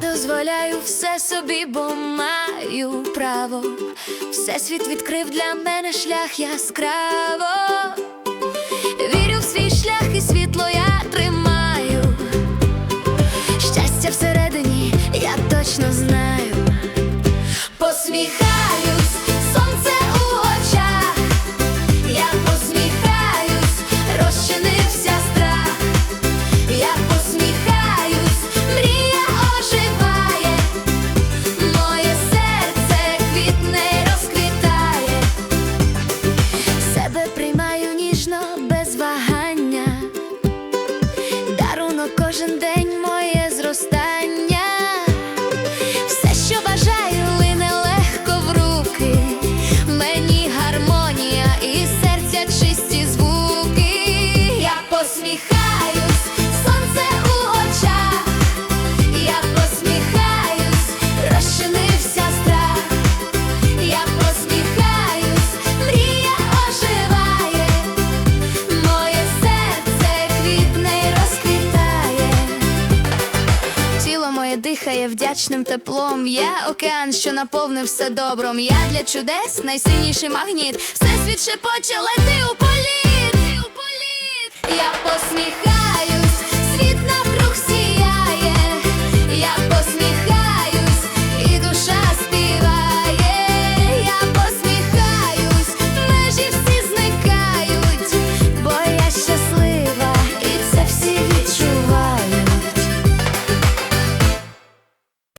Дозволяю все собі, бо маю право. Всесвіт відкрив для мене шлях яскраво. Точно знаю. Посміхаюсь, моє дихає вдячним теплом. Я океан, що наповнив все добром. Я для чудес найсильніший магніт. Всесвіт шепоче, лети у посміхаюсь.